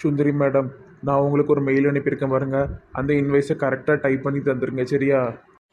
சுந்தரி madam நான் உங்களுக்கு ஒரு மெயில் அனுப்பியிருக்கேன் பாருங்க. அந்த இன்வைஸை கரெக்டாக டைப் பண்ணி தந்துருங்க சரியா?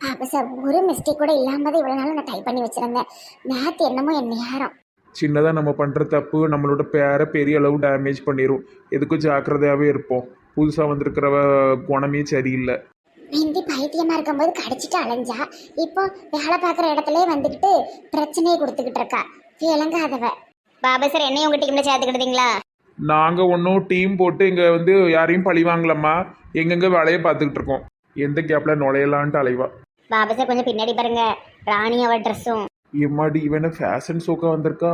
அப்ப சார் ஒரு மிஸ்டேக் கூட இல்லாம தான் இவ்வளவு நாள் நான் டைப் பண்ணி வச்சிருந்தேன். நேத்து என்னமோ என் நேரம். சின்னதாக நம்ம பண்ணுற தப்பு நம்மளோட பேரை பெரிய அளவு டேமேஜ் பண்ணிடும் எதுக்கும் ஜாக்கிரதையாகவே இருப்போம். புதுசாக வந்திருக்கிறவ குணமே சரியில்லை. மிந்தி பைத்தியமா இருக்கும்போது கடிச்சிட்டு அலைஞ்சா இப்போ வேலை பார்க்குற இடத்துல வந்துக்கிட்டு பிரச்சனையை கொடுத்துக்கிட்டு இருக்கா. விளங்காதவ பாபா சார் என்னையும் உங்க டீம்ல சேர்த்துக்கிட்டீங்களா? நாங்கள் ஒன்றும் டீம் போட்டு இங்கே வந்து யாரையும் பழி வாங்கலம்மா. எங்கெங்கே வேலையை பார்த்துக்கிட்டு இருக்கோம். எந்த கேப்பில் நுழையலான்ட்டு அலைவா. பாபா சார் கொஞ்சம் பின்னாடி பாருங்க. ராணி அவ ட்ரெஸ்ஸும் எம்மாடி இவன ஃபேஷன் ஷோக்கா வந்திருக்கா?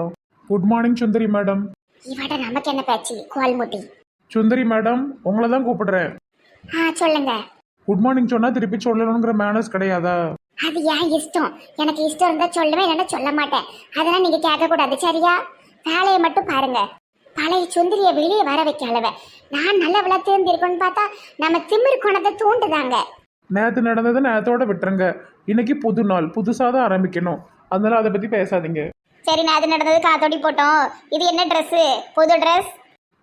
குட் மார்னிங் சுந்தரி மேடம் இவட நமக்கு என்ன பேச்சு? கோல்முட்டி சுந்தரி மேடம் உங்களை தான் கூப்பிடுறேன். ஆ சொல்லுங்க. குட் மார்னிங் சொன்னால் திருப்பி சொல்லணுங்கிற மேனர்ஸ் கிடையாதா? அது ஏன் இஷ்டம்? எனக்கு இஷ்டம் இருந்தா சொல்லுவேன் இல்லைன்னா சொல்ல மாட்டேன். அதெல்லாம் நீங்க கேட்க கூடாது சரியா? வேலையை மட்டும் பாருங்க. பழைய சுந்தரிய வெளியே வர வைக்கலவ நான் நல்ல விளத்து இருக்கணும்னு பார்த்தா நம்ம திமிர் குணத்தை தூண்டுதாங்க. நேற்று நடந்ததை நேரத்தோட விட்டுருங்க. இன்னைக்கு புது நாள் புதுசாக தான் ஆரம்பிக்கணும். அதனால அதை பற்றி பேசாதீங்க. சரி நான் அது நடந்தது காத்தோடி போட்டோம். இது என்ன Dress? புது ட்ரெஸ்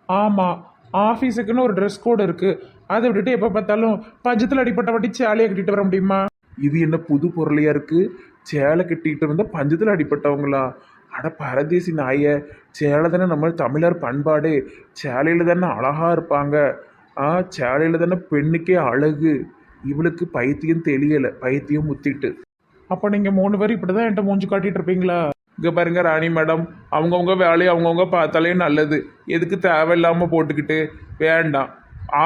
ஆமாம் ஆஃபீஸுக்குன்னு ஒரு ட்ரெஸ் கோடு இருக்குது அதை விட்டுட்டு எப்போ பார்த்தாலும் பஞ்சத்தில் அடிப்பட்ட வட்டி சேலையை கட்டிட்டு வர முடியுமா? இது என்ன புது பொருளையா இருக்குது சேலை கட்டிட்டு வந்தால் பஞ்சத்தில் அடிப்பட்டவங்களா அட பரதேசி நாய சேலை தானே நம்ம தமிழர் பண்பாடு. சேலையில் தானே அழகாக இருப்பாங்க. ஆ சேலையில் தானே பெண்ணுக்கே அழகு. இவளுக்கு பைத்தியம் தெரியலை பைத்தியம் முத்திட்டு. அப்போ நீங்கள் மூணு பேர் இப்படி தான் என்கிட்ட மூஞ்சி காட்டிட்டு இருப்பீங்களா? இங்கே பாருங்க ராணி மேடம் அவங்கவுங்க வேலையை அவங்கவுங்க பார்த்தாலே நல்லது. எதுக்கு தேவையில்லாமல் போட்டுக்கிட்டு? வேண்டாம்.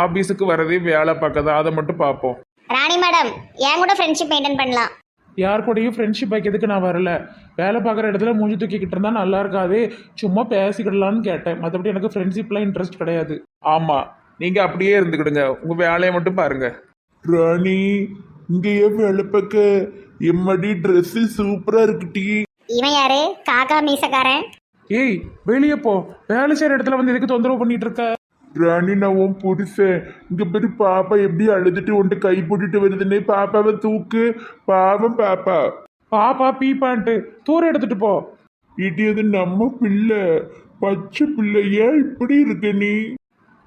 ஆஃபீஸுக்கு வரதே வேலை பார்க்க தான் அதை மட்டும் பார்ப்போம். ராணி மேடம் என் கூட ஃப்ரெண்ட்ஷிப் மெயின்டைன் பண்ணலாம். யார் கூடயும் ஃப்ரெண்ட்ஷிப் வைக்கிறதுக்கு நான் வரல. வேலை பார்க்குற இடத்துல மூஞ்சி தூக்கிக்கிட்டு இருந்தால் நல்லா இருக்காது. சும்மா பேசிக்கிடலான்னு கேட்டேன். மற்றபடி எனக்கு ஃப்ரெண்ட்ஷிப்லாம் இன்ட்ரெஸ்ட் கிடையாது. ஆமாம் நீங்கள் அப்படியே இருந்துக்கிடுங்க. உங்கள் வேலையை மட்டும் பாருங்க. ராணி இங்கேயே வேலை பார்க்க. எம்மடி ட்ரெஸ்ஸு சூப்பராக இருக்குட்டி இவன் யாரு? காக்கா மீசக்காரன். ஏய் வெளியே போ. வேலை செய்கிற இடத்துல வந்து எதுக்கு தொந்தரவு பண்ணிட்டு இருக்க? ராணி நான் உன் புருஷன் இங்க பேரு பாப்பா எப்படி அழுதுட்டு உன்ட்டு கை போட்டுட்டு வருதுன்னு பாப்பாவை தூக்கு. பாவம் பாப்பா. பாப்பா பீப்பான்ட்டு தூர எடுத்துட்டு போ. இது அது நம்ம பிள்ளை. பச்சை பிள்ளை ஏன் இப்படி இருக்க நீ?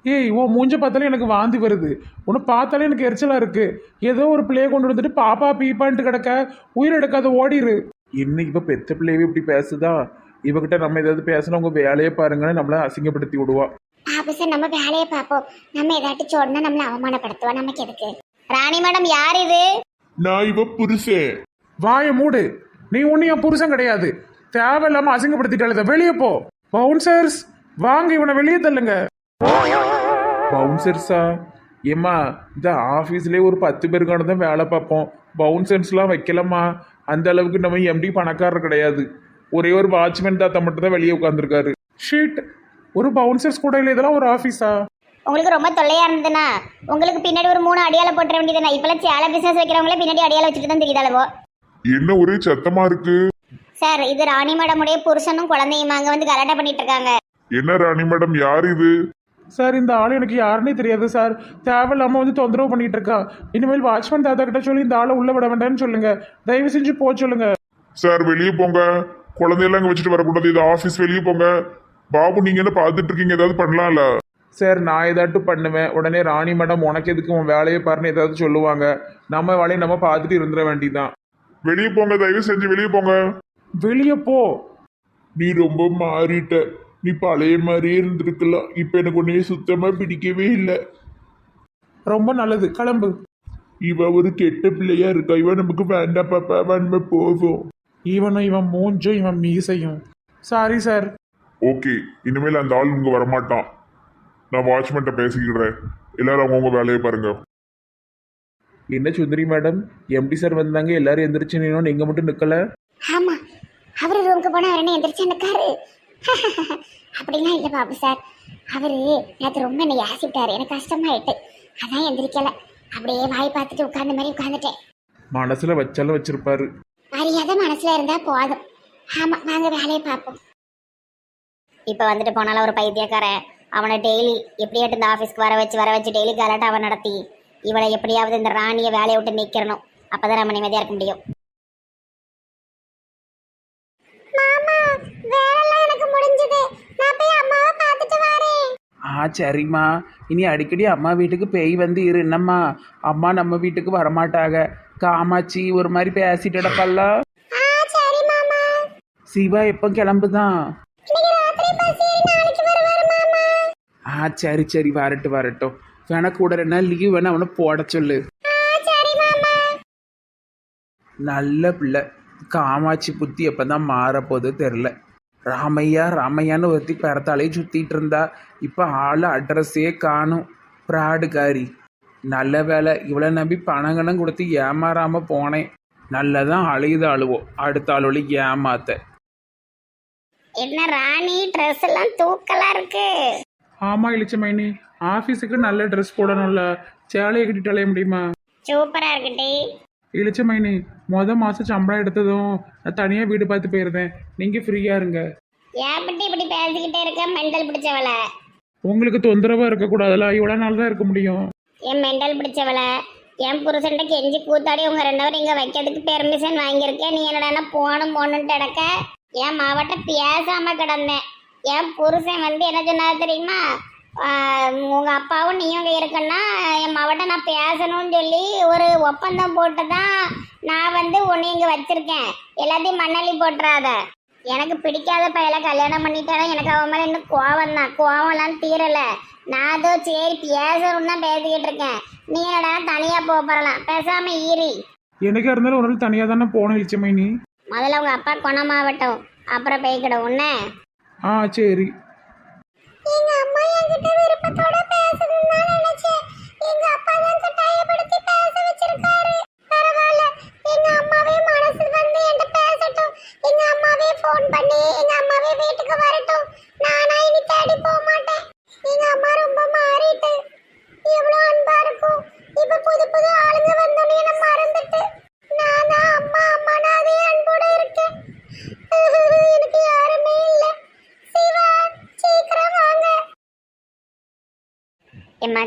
ஏய் உன் மூஞ்ச பார்த்தாலே எனக்கு வாந்தி வருது. உன்னை பார்த்தாலே எனக்கு எரிச்சலா இருக்கு. ஏதோ ஒரு பிள்ளைய கொண்டு வந்துட்டு பாப்பா பீப்பான்ட்டு கிடக்க உயிர் எடுக்காத ஓடிரு. என்ன இவ பெத்த பிள்ளையவே இப்படி பேசுதா? இவகிட்ட நம்ம ஏதாவது பேசினா உங்க வேலையை பாருங்கன்னு நம்மள அசிங்கப்படுத்தி விடுவா. பாபு நம்ம வேலையை பார்ப்போம். நம்ம ஏதாட்டி சொன்னா நம்மள அவமானப்படுத்துவா? நமக்கு எதுக்கு? ராணி மேடம் யார் இது? நான் இவ புருஷே வாய மூடு. நீ ஒன்னும் என் புருஷன் கிடையாது. தேவையில்லாம அசிங்கப்படுத்திட்டாள் வெளியே போ. பவுன்சர்ஸ் வாங்க இவனை வெளியே தள்ளுங்க. பவுன்சர்ஸா? ஏம்மா இந்த ஆஃபீஸ்லேயே ஒரு பத்து பேருக்கான தான் வேலை பார்ப்போம். பவுன்சர்ஸ்லாம் வைக்கலாமா அந்த அளவுக்கு நம்ம எம்டி பணக்காரர் கிடையாது. ஒரே ஒரு வாட்ச்மேன் தாத்தா மட்டும் தான் வெளியே உட்காந்துருக்காரு ஷீட் ஒரு பவுன்சர்ஸ் கூட இல்லை இதெல்லாம் ஒரு ஆஃபீஸா உங்களுக்கு ரொம்ப தொல்லையா இருந்ததுன்னா உங்களுக்கு பின்னாடி ஒரு மூணு அடியால போட்டுற வேண்டியதுனா இப்பெல்லாம் சேலை பிசினஸ் வைக்கிறவங்களே பின்னாடி அடியால வச்சுட்டு தான் தெரியுதாளவோ என்ன ஒரே சத்தமா இருக்கு? சார் இது ராணி மேடமுடைய புருஷனும் குழந்தையும் அங்க வந்து கலாட்டா பண்ணிட்டு இருக்காங்க. என்ன ராணி மேடம் யார் இது? சார் இந்த ஆள் எனக்கு யாருன்னே தெரியாது சார் தேவையில்லாம வந்து தொந்தரவு பண்ணிட்டு இருக்கான் இனிமேல் வாட்ச்மேன் தாத்தா கிட்ட சொல்லி இந்த ஆளை உள்ள விட வேண்டாம்னு சொல்லுங்க. தயவு செஞ்சு போ சொல்லுங்க. சார் வெளியே போங்க. குழந்தையெல்லாம் இங்க வச்சுட்டு வரக்கூடாது. இது ஆபீஸ் வெளியே போங்க. பாபு நீங்க என்ன பார்த்துட்டு இருக்கீங்க ஏதாவது பண்ணலாம்ல? சார் நான் ஏதாட்டும் பண்ணுவேன். உடனே ராணி மேடம் உனக்கு எதுக்கு உன் வேலையை பாருன்னு ஏதாவது சொல்லுவாங்க. நம்ம வேலையை நம்ம பார்த்துட்டு இருந்துட வேண்டியதுதான். வெளியே போங்க தயவு செஞ்சு வெளியே போங்க. வெளியே போ. நீ ரொம்ப மாறிட்ட. நீ பழைய மாதிரியே இருந்திருக்கலாம். இப்ப எனக்கு உன்னைய சுத்தமா பிடிக்கவே இல்லை. ரொம்ப நல்லது. கிளம்பு. இவ ஒரு கெட்ட பிள்ளையா இருக்கா? இவ நமக்கு வேண்டாம் பாப்பா. நம்ம போவோம் இவனும் இவன் மூஞ்சும் இவன் மீசையும். சாரி சார் ஓகே இனிமேல் அந்த ஆள் இங்க வரமாட்டான். நான் வாட்ச்மேன்ட்ட பேசிக்கிறேன் எல்லாரும் அவங்கவுங்க வேலையை பாருங்க. என்ன சுந்தரி மேடம்? எம்டி சார் வந்தாங்க எல்லாரும் எந்திரிச்சு நின்னோம் நீங்க மட்டும் நிக்கல? ஆமா அவரு ரூமுக்கு போனா அவர் என்ன எந்திரிச்சு நிக்காரு? அப்படிலாம் இல்ல பாபு சார் அவரு நேற்று ரொம்ப என்னை யாசிட்டாரு. எனக்கு கஷ்டமாயிட்டு. அதான் எந்திரிக்கல. அப்படியே வாய் பார்த்துட்டு உட்கார்ந்த மாதிரி உட்கார்ந்துட்டேன். மனசுல வச்சாலும் வச்சிருப்பாரு. மரியாதை மனசுல இருந்தா போதும். ஆமா வாங்க வேலையை பார்ப்போம். இப்போ வந்துட்டு போனாலும் ஒரு பைத்தியக்காரன். அவனை டெய்லி எப்படியாட்டு இந்த ஆஃபீஸ்க்கு வர வச்சு வர வச்சு டெய்லி கலாட்டா அவன் நடத்தி இவளை எப்படியாவது இந்த ராணியை வேலையை விட்டு நிற்கிறணும் அப்பதான் நம்ம நிம்மதியா இருக்க முடியும். ஆ சரிம்மா. இனி அடிக்கடி அம்மா வீட்டுக்கு பேய் வந்து இரு. என்னம்மா? அம்மா நம்ம வீட்டுக்கு வரமாட்டாக காமாட்சி ஒரு மாதிரி பேசிட்டு சிவா எப்போ கிளம்புதான்? ஆ சரி சரி வரட்டும் வரட்டும். வேணா கூட ரெண்டு நாள் லீவ் வேணா அவனை போட சொல்லு. நல்ல பிள்ளை. காமாட்சி புத்தி எப்பதான் மாறப்போதோ தெரில ராமையா ராமையான்னு ஒருத்தி பிறத்தாலே சுத்திட்டு இருந்தா. இப்போ ஆள் அட்ரஸே காணும். ப்ராடுகாரி. நல்ல வேலை இவ்வளோ நம்பி பணங்கணம் கொடுத்து ஏமாறாம போனேன். நல்லதான் அழுகுது அழுவோம் அடுத்த ஆளோட ஏமாத்த. என்ன ராணி ட்ரெஸ் எல்லாம் தூக்கலா இருக்கு. ஆமா இளிச்சமைனி. ஆஃபீஸுக்கு நல்ல ட்ரெஸ் போடணும்ல. சேலையை கட்டிட்டு அலைய முடியுமா? சூப்பரா இருக்குடி இளிச்சமைனி மொத மாசம் சம்பளம் எடுத்ததும் நான் தனியாக வீடு பார்த்து போயிருந்தேன். நீங்கள் ஃப்ரீயாக இருங்க. ஏன் பட்டி இப்படி பேசிக்கிட்டே இருக்க? மெண்டல் பிடிச்சவள. உங்களுக்கு தொந்தரவாக இருக்கக்கூடாதுல. இவ்வளோ நாள் தான் இருக்க முடியும். என் மெண்டல் பிடிச்சவள? என் புருஷன்ட்ட கெஞ்சி கூத்தாடி உங்க ரெண்டு பேரும் இங்க வைக்கிறதுக்கு பெர்மிஷன் வாங்கியிருக்கேன். நீ என்னடா போகணும் போகணுன்ட்டு கிடக்க என் மாவட்ட பேசாம கிடந்தேன். என் புருஷன் வந்து என்ன சொன்னாரு தெரியுமா? ஆஹ் உங்க அப்பாவும் நீயும் இங்க இருக்கன்னா என் மாவட்ட நான் பேசணும்னு சொல்லி ஒரு ஒப்பந்தம் போட்டு தான் நான் வந்து உன்னை இங்க வச்சிருக்கேன். எல்லாத்தையும் மண்ணள்ளி போட்டுறாத. எனக்கு பிடிக்காத பையல கல்யாணம் பண்ணிட்டேன்னா எனக்கு அவன் மேல இன்னும் கோவம் தான் கோவம்லாம் தீரல. நான் அதோ சரி பேசணும்னு தான் பேசிக்கிட்டு இருக்கேன். நீ என்னடா தனியா போக போறலாம். பேசாம ஈரி. எனக்கா இருந்தாலும் ஒரு தனியாக தானே போகணும் இளிச்சமைனி? முதல்ல உங்க அப்பா குணமாகட்டும் அப்புறம் பேய்க்கிடும் உன்ன ஆ சரி. எங்க அம்மா என்கிட்ட விருப்பத்தோட பேசணும்னு தான் நினைச்சேன். எங்க அப்பா தான் கட்டாயப்படுத்தி பேச வச்சிருக்காரு. பரவாயில்ல. எங்க அம்மாவே மனசு வந்து என்கிட்ட பேசட்டும். எங்க அம்மாவே ஃபோன் பண்ணி எங்க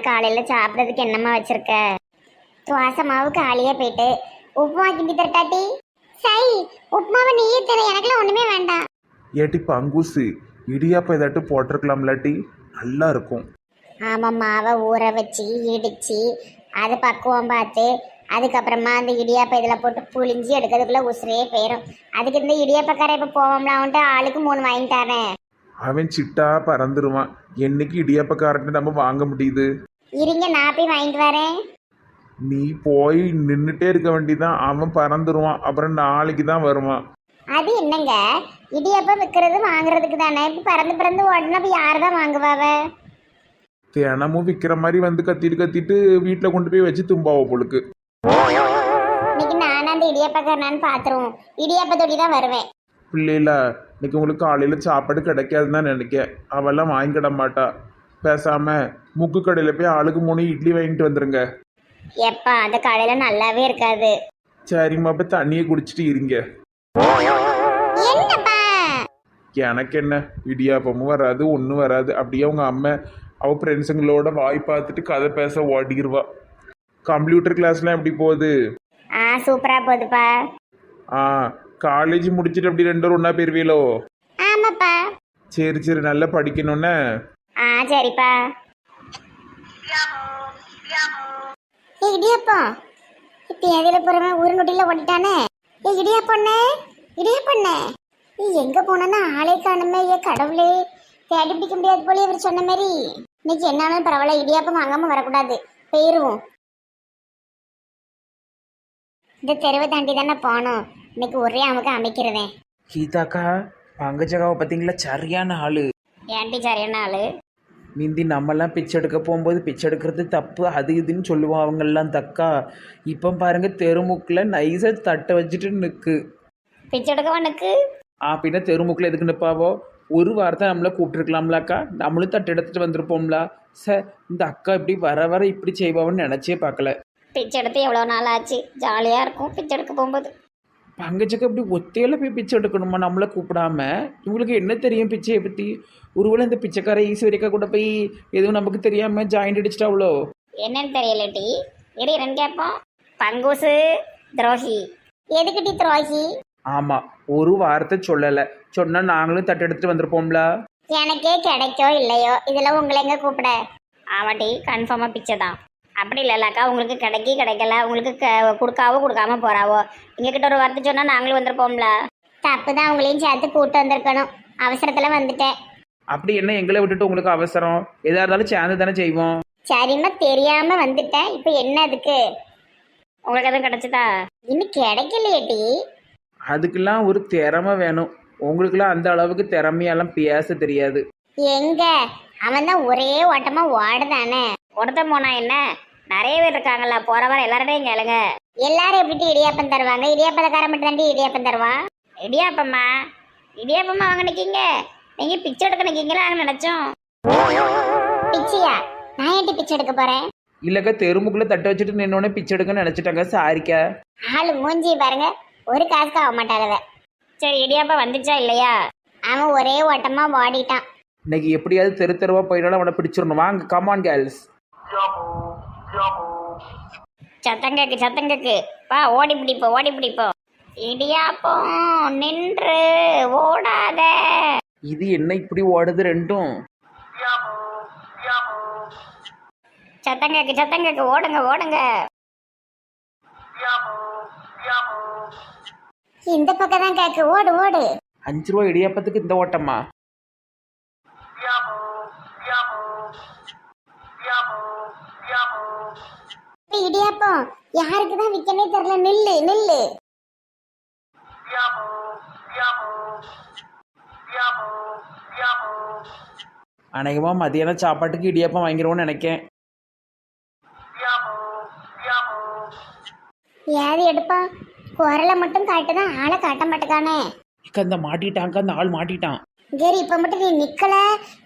காலையில சாப்பிட்றதுக்கு என்னம்மா வச்சிருக்க? துவாச மாவு காலியா போயிட்டு. உப்புமா கிண்டி தரட்டாட்டி. சரி உப்புமாவை நீயே தர எனக்குலாம் ஒண்ணுமே வேண்டாம். ஏட்டி பங்குசு இடியாப்பம் ஏதாட்டு போட்டிருக்கலாம் இல்லாட்டி நல்லா இருக்கும். ஆமா மாவை ஊற வச்சு இடிச்சு அது பக்குவம் பார்த்து அதுக்கப்புறமா அந்த இடியாப்ப இதில் போட்டு புளிஞ்சு எடுக்கிறதுக்குள்ள உசுரே போயிடும் அதுக்கு இந்த இடியாப்பக்காரை இப்போ போவோம்ல அவன்ட்டு ஆளுக்கு மூணு வாங்கி தரேன். அவன் சிட்டா பறந்துருவான். என்னைக்கு இடியாப்பக்காரன்ட்டு நம்ம வாங்க முடியுது? இருங்க நான் போய் வாங்கிட்டு வரேன். நீ போய் நின்றுட்டே இருக்க வேண்டியதான் அவன் பறந்துருவான். அப்புறம் நாளைக்கு தான் வருவான். அது என்னங்க? இடியாப்பம் விற்கிறது வாங்குறதுக்கு தானே? இப்போ பறந்து பறந்து ஓடனா இப்போ யார் தான் வாங்குவாவ தினமும் விற்கிற மாதிரி வந்து கத்திட்டு கத்திட்டு வீட்டில் கொண்டு போய் வச்சு தும்பாவோ பொழுக்கு. இன்னைக்கு நானும் அந்த இடியாப்பக்காரனான்னு பார்த்துருவோம் இடியாப்பத்தோடி தான் வருவேன். பிள்ளைல இன்னைக்கு உங்களுக்கு காலையில் சாப்பாடு கிடைக்காதுன்னு தான் நினைக்கேன். அவெல்லாம் வாங்கிக்கிட மாட்டா. பேசாம முக்கு கடையில் போய் ஆளுக்கு மூணு இட்லி வாங்கிட்டு வந்துருங்க. எப்பா அந்த கடையில் நல்லாவே இருக்காது. சரிம்மா இப்போ தண்ணியை குடிச்சிட்டு இருங்க. எனக்கு என்ன இடியாப்பமும் வராது ஒன்றும் வராது. அப்படியே அவங்க அம்மா அவ ஃப்ரெண்ட்ஸுங்களோட வாய் பார்த்துட்டு கதை பேச ஓடிடுவா கம்ப்யூட்டர் கிளாஸ்லாம் எப்படி போகுது? ஆ சூப்பராக போகுதுப்பா. ஆ காலேஜ் முடிச்சுட்டு அப்படி ரெண்டு ஒன்றா போயிருவீங்களோ ஆமாப்பா. சரி சரி நல்லா படிக்கணும்னே. ஆ சரிப்பா. ஏய் இடியாப்பம் இப்போ எதில் போகிறவன் ஊர் நொட்டியில் ஓடிட்டானே. ஏய் இடியாப்பண்ணே இடியாப்பண்ணே நீ எங்கே போனேன்னா ஆளே காணுமே ஏ கடவுளே. தேடி பிடிக்க முடியாது போல இவர் சொன்ன மாதிரி இன்னைக்கு என்னாலும் பரவாயில்ல இடியாப்பம் வாங்காமல் வரக்கூடாது. போயிடுவோம் இந்த தெருவை தாண்டி தானே போனோம். இன்னைக்கு ஒரே அமுக்க அமைக்கிறதேன் கீதாக்கா பங்கஜகாவை பார்த்தீங்களா? சரியான ஆளு. ஏன்டி சரியான ஆளு? மிந்தி நம்மெல்லாம் பிச்சை எடுக்க போகும்போது பிச்சை எடுக்கிறது தப்பு அது இதுன்னு சொல்லுவோம் அவங்கெல்லாம் தக்கா. இப்போ பாருங்க தெருமுக்கில் நைஸாக தட்டை வச்சுட்டு நிற்கு பிச்சை எடுக்கவனுக்கு ஆ பின்ன தெருமுக்கில் எதுக்கு நிற்பாவோ ஒரு வாரத்தை நம்மளை கூப்பிட்டுருக்கலாம்லாக்கா. நம்மளும் தட்டு எடுத்துட்டு வந்திருப்போம்ல. சார் இந்த அக்கா இப்படி வர வர இப்படி செய்வான்னு நினச்சே பார்க்கல. பிச்சை எடுத்து எவ்வளோ நாள் ஆச்சு? ஜாலியாக இருக்கும் பிச்சை எடுக்க போகும்போது. பங்கஜக்க இப்படி ஒத்தையில போய் பிச்சை எடுக்கணுமா? நம்மளை கூப்பிடாம? இவங்களுக்கு என்ன தெரியும் பிச்சையை பற்றி ஒருவேளை இந்த பிச்சைக்கார ஈஸ்வரிக்கா கூட போய் எதுவும் நமக்கு தெரியாமல் ஜாயிண்ட் அடிச்சிட்டாவளோ என்னன்னு தெரியல டி இரு என்னன்னு கேட்போம். பங்கூசு துரோகி. எதுக்கு டி துரோகி? ஆமாம் ஒரு வார்த்தை சொல்லலை. சொன்னால் நாங்களும் தட்டு எடுத்துட்டு வந்திருப்போம்ல. எனக்கே கிடைக்கோ இல்லையோ? இதுல உங்களை எங்க கூப்பிட? ஆமாட்டி கன்ஃபார்மா பிச்சை தான். அப்படி இல்லைல்லக்கா உங்களுக்கு கிடைக்கி கிடைக்கல. உங்களுக்கு க- கொடுக்காவோ கொடுக்காம போறாவோ? எங்ககிட்ட ஒரு வார்த்தை சொன்னா நாங்களும் வந்திருப்போம்ல. தப்பு தான் உங்களையும் சேர்த்து கூட்டு வந்திருக்கணும். அவசரத்துல வந்துட்டேன். அப்படி என்ன எங்களை விட்டுட்டு உங்களுக்கு அவசரம்? எதா இருந்தாலும் சேர்ந்து தானே செய்வோம். சரிம்மா தெரியாம வந்துட்டேன். இப்போ என்ன அதுக்கு? உங்களுக்கு எதுவும் கிடைச்சதா? இன்னும் கிடைக்கலையேட்டி அதுக்கெல்லாம் ஒரு திறமை வேணும். உங்களுக்குலாம் அந்த அளவுக்கு திறமையெல்லாம் பேச தெரியாது. எங்க? அவன் தான் ஒரே ஓட்டமா ஓடுதானே. ஒருத்தன் போனா என்ன? நிறைய பேர் இருக்காங்கல்ல போற வர எல்லார்டையும் கேளுங்க. எல்லாரும் எப்படி இடியாப்பம் தருவாங்க? இடியாப்பக்காரன் மட்டும் தாண்டி இடியாப்பம் தருவான் இடியாப்பம்மா? இடியாப்பம்மா வாங்க நிக்கீங்க. நீங்க பிச்சை எடுக்க நிக்கீங்களா நினைச்சோம். பிச்சையா? நான் ஏன்டி பிச்சை எடுக்க போறேன்? இல்லைக்கா தெருமுக்குள்ள தட்டு வச்சுட்டு நின்னோடனே பிச்சை எடுக்கன்னு நினச்சிட்டாங்க. சாரிக்கா. ஆளு மூஞ்சி பாருங்க. ஒரு காசுக்கு ஆக மாட்டாதவ சரி இடியாப்பம் வந்துச்சா இல்லையா? அவன் ஒரே ஓட்டமா ஓடிட்டான். இன்னைக்கு எப்படியாவது தெரு தெருவா போயினாலும் அவனை பிடிச்சிடணும். வாங்க கமான் கேர்ள்ஸ் சத்தங்கக்கு சத்தங்கக்கு. வா ஓடி பிடிப்போ ஓடி பிடிப்போ இடியாப்பம் நின்று ஓடாத. இது என்ன இப்படி ஓடுது ரெண்டும்? சத்தங்கக்கு சத்தங்கக்கு ஓடுங்க ஓடுங்க. இந்த பக்கம் தான் கேக்கு. ஓடு ஓடு. அஞ்சு ரூபா இடியாப்பத்துக்கு இந்த ஓட்டமா? இப்ப இடியாப்பம். யாருக்கு தான் விக்கனே தெரியல. நில்லு நில்லு. அநேகமாக மதியானம் சாப்பாட்டுக்கு இடியாப்பம் வாங்கிடுவோன்னு நினைக்கேன். ஏது எடுப்பா? குரலை மட்டும் காட்டுதான் ஆளை காட்ட மாட்டேக்கானே. இக்க அந்த மாட்டிட்டாங்க அந்த ஆள் மாட்டிட்டான். கேரி இப்ப மட்டும் நீ நிக்கல.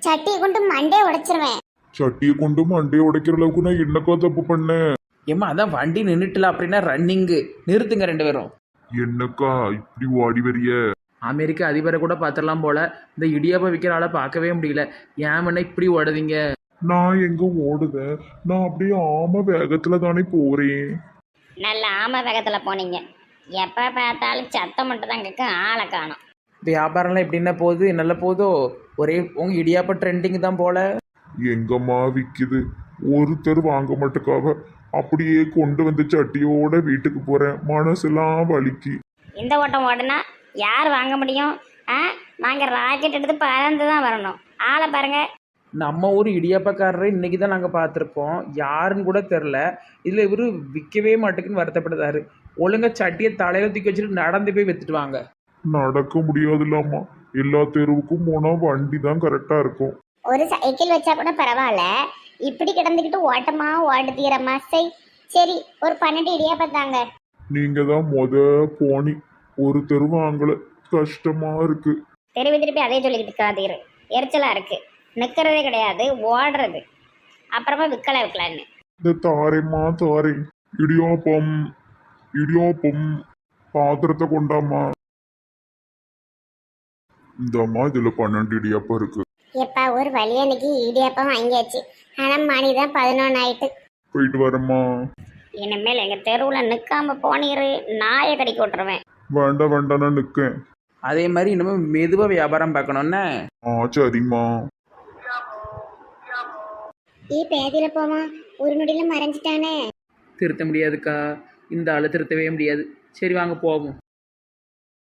சட்டியை கொண்டு மண்டே உடைச்சிருவேன். சட்டியை கொண்டு மண்டையை உடைக்கிற அளவுக்கு நான் என்னக்கா தப்பு பண்ணேன்? ஏம்மா அதான் வண்டி நின்றுட்டல அப்படின்னா ரன்னிங்கு நிறுத்துங்க ரெண்டு பேரும். என்னக்கா இப்படி ஓடி வரிய? அமெரிக்க அதிபரை கூட பார்த்துடலாம் போல. இந்த இடியாப்பம் விற்கிற ஆளை பார்க்கவே முடியல. ஏன் என்ன இப்படி ஓடுதீங்க? நான் எங்க ஓடுதேன் நான் அப்படியே ஆம வேகத்துல தானே போறேன். நல்ல ஆம வேகத்துல போனீங்க. எப்ப பார்த்தாலும் சத்தம் மட்டும் தான் கேட்க ஆளை காணும். வியாபாரம்லாம் எப்படின்னா போகுது? நல்ல போதோ ஒரே உங்க இடியாப்பம் ட்ரெண்டிங் தான் போல. எங்கம்மா விக்குது? ஒருத்தர் வாங்க மாட்டுக்காக அப்படியே கொண்டு வந்து சட்டியோட வீட்டுக்கு போறேன். மனசெல்லாம் வலிக்கு. இந்த ஓட்டம் ஓடுனா யார் வாங்க முடியும்? ஆ? நாங்க ராக்கெட் எடுத்து பறந்து தான் வரணும். ஆளை பாருங்க. நம்ம ஊர் இடியாப்பக்காரரை இன்னைக்கு தான் நாங்கள் பார்த்துருப்போம். யாருன்னு கூட தெரில. இதில் இவர் விற்கவே மாட்டேங்குன்னு வருத்தப்படுதாரு ஒழுங்கா சட்டியை தலையில தூக்கி வச்சுட்டு நடந்து போய் வித்துட்டு வாங்க. நடக்க முடியாதுல்லம்மா. எல்லா தெருவுக்கும் போனா வண்டி தான் கரெக்டா இருக்கும். ஒரு சைக்கிள் வச்சா கூட பரவாயில்ல. இப்படி கிடந்துக்கிட்டு ஓட்டமா ஓடு தீரமா சரி ஒரு பன்னெண்டு இடியாப்பம் தாங்க நீங்க தான் மொத போனி. ஒரு தெரு வாங்கல கஷ்டமா இருக்கு. திருப்பி திருப்பி அதே சொல்லிக்கிட்டு இருக்காதீரு. எரிச்சலா இருக்கு. நிக்கிறதே கிடையாது ஓடுறது. அப்புறமா விற்கல விற்கலான்னு இந்த தாரைம்மா தாரை. இடியாப்பம் இடியாப்பம். பாத்திரத்தை கொண்டாம்மா. இந்தம்மா இதுல பன்னெண்டு இடியாப்பம் இருக்கு. எப்பா ஒரு வழி அன்னைக்கு இடியாப்பம் வாங்கியாச்சு. ஆனா மணி தான் பதினொன்று ஆயிட்டு போயிட்டு வரேம்மா. இனிமேல் எங்க தெருவில் நிற்காம போனீரு நாயை கடிக்க விட்டுருவேன். வேண்டாம் வேண்டாம் நான் நிக்கேன். அதே மாதிரி இனிமேல் மெதுவாக வியாபாரம் பார்க்கணுன்னே ஆ சரிம்மா. ஈ பேதியில போமா ஒரு நொடியில மறைஞ்சிட்டானே. திருத்த முடியாதுக்கா. இந்த ஆளை திருத்தவே முடியாது. சரி வாங்க போவோம்.